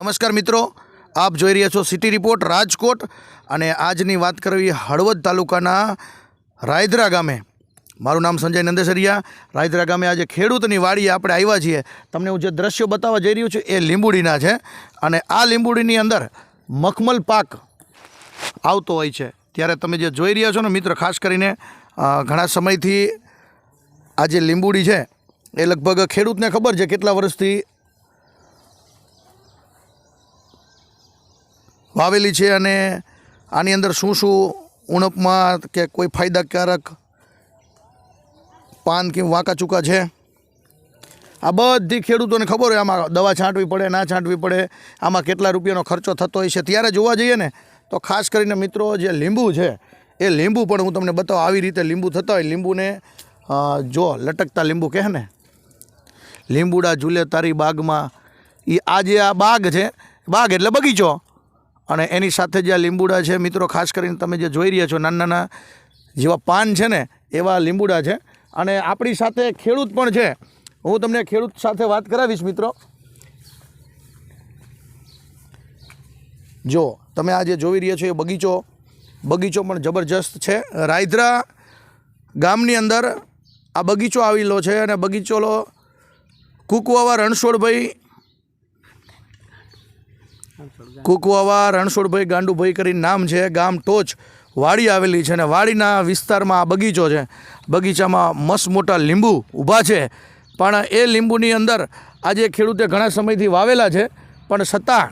નમસ્કાર મિત્રો, આપ જોઈ રહ્યા છો સિટી રિપોર્ટ રાજકોટ અને આજની વાત કરવી હળવદ તાલુકાના રાયધરા ગામે. મારું નામ સંજય નંદેસરિયા. રાયધરા ગામે આજે ખેડૂતની વાડીએ આપણે આવ્યા છીએ. તમને હું જે દ્રશ્યો બતાવવા જઈ રહ્યું છું એ લીંબુડીના છે અને આ લીંબુડીની અંદર મખમલ પાક આવતો હોય છે. ત્યારે તમે જે જોઈ રહ્યા છો ને મિત્ર, ખાસ કરીને ઘણા સમયથી આ જે લીંબુડી છે એ લગભગ ખેડૂતને ખબર છે કેટલા વર્ષથી વાવેલી છે અને આની અંદર શું શું ઉણપમાં કે કોઈ ફાયદાકારક પાન કે વાંકા ચૂકા છે? આ બધી ખેડૂતોને ખબર હોય, આમાં દવા છાંટવી પડે, ના છાંટવી પડે, આમાં કેટલા રૂપિયાનો ખર્ચો થતો હોય છે. ત્યારે જોવા જઈએ ને, તો ખાસ કરીને મિત્રો, જે લીંબુ છે, એ લીંબુ પણ હું તમને બતાવું, આવી રીતે લીંબુ થતા હોય. લીંબુને જો લટકતા લીંબુ કહે ને, લીંબુડા ઝૂલે તારી બાગમાં. એ આ જે આ બાગ છે, બાગ એટલે બગીચો. અને એની સાથે જે આ લીંબુડા છે, મિત્રો, ખાસ કરીને તમે જે જોઈ રહ્યા છો, નાના નાના જેવા પાન છે ને, એવા લીંબુડા છે. અને આપણી સાથે ખેડૂત પણ છે. હું તમને ખેડૂત સાથે વાત કરાવીશ, મિત્રો. જો, તમે આ જે જોઈ રહ્યા છો એ બગીચો. બગીચો પણ જબરજસ્ત છે. રાયદ્રા ગામની અંદર આ બગીચો આવેલો છે અને બગીચો કુકવાવા રણછોડભાઈ કુકવાવા, રણછોડભાઈ ગાંડુભાઈ કરીને નામ છે. ગામ ટોચ વાડી આવેલી છે અને વાડીના વિસ્તારમાં આ બગીચો છે. બગીચામાં મસ્ત મોટા લીંબુ ઊભા છે. પણ એ લીંબુની અંદર આજે ખેડૂતે ઘણા સમયથી વાવેલા છે. પણ છતાં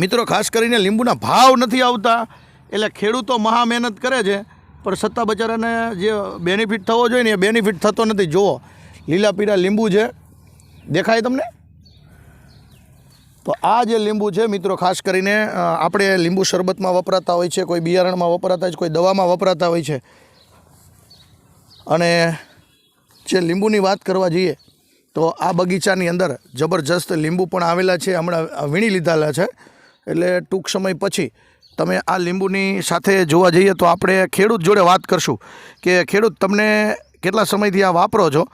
મિત્રો, ખાસ કરીને લીંબુના ભાવ નથી આવતા, એટલે ખેડૂતો મહા મહેનત કરે છે. પણ છતાં બચારાને જે બેનિફિટ થવો જોઈએ ને એ બેનિફિટ થતો નથી. જુઓ લીલા પીળા લીંબુ છે. દેખાય તમને? તો આ જે લીંબુ છે મિત્રો ખાસ કરીને આપણે લીંબુ શરબતમાં વપરાતા હોય છે કોઈ બિયારણમાં વપરાતા હોય છે કોઈ દવામાં વપરાતા હોય છે. અને જે લીંબુની વાત કરવા જઈએ તો આ બગીચાની અંદર જબરજસ્ત લીંબુ પણ આવેલા છે હમણાં વીણી લીધેલા છે. એટલે ટૂંક સમય પછી તમે આ લીંબુની સાથે જોવા જઈએ તો આપણે ખેડૂત જોડે વાત કરશું કે ખેડૂત તમને કેટલા સમયથી આ વાપરો છો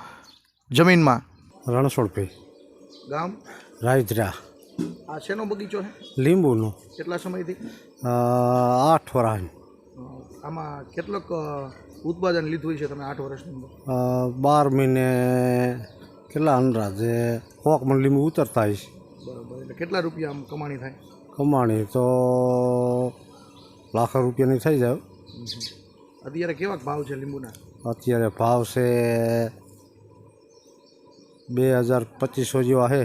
જમીનમાં? રણછોડભાઈ. ગામ? રાયધરા આ શેનો બગીચો છે? લીંબુનો. કેટલા સમયથી? આઠ વર્ષ આમાં કેટલોક ઉત્પાદન લીધું છે તમે આઠ વર્ષની અંદર? બાર મહિને કેટલા અંદાજે હોક મણ લીંબુ ઉતરતા છે. બરાબર એટલે કેટલા રૂપિયા આમ કમાણી થાય? કમાણી તો લાખો રૂપિયાની થઈ જાય. અત્યારે કેવા ભાવ છે લીંબુના? અત્યારે ભાવ છે બે હજાર પચીસો જેવા છે.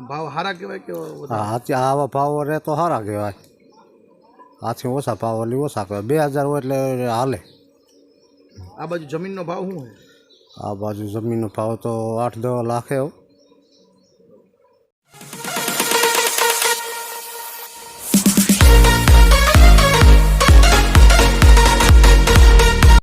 ભાવ સારા કહેવાય કે હાથી આવા ભાવ રહે તો સારા કહેવાય. હાથી ઓછા ભાવ એટલે ઓછા કહેવાય. બે હજાર હોય એટલે હાલે. આ બાજુ જમીનનો ભાવ શું હોય? આ બાજુ જમીનનો ભાવ તો આઠ દસ લાખે હો.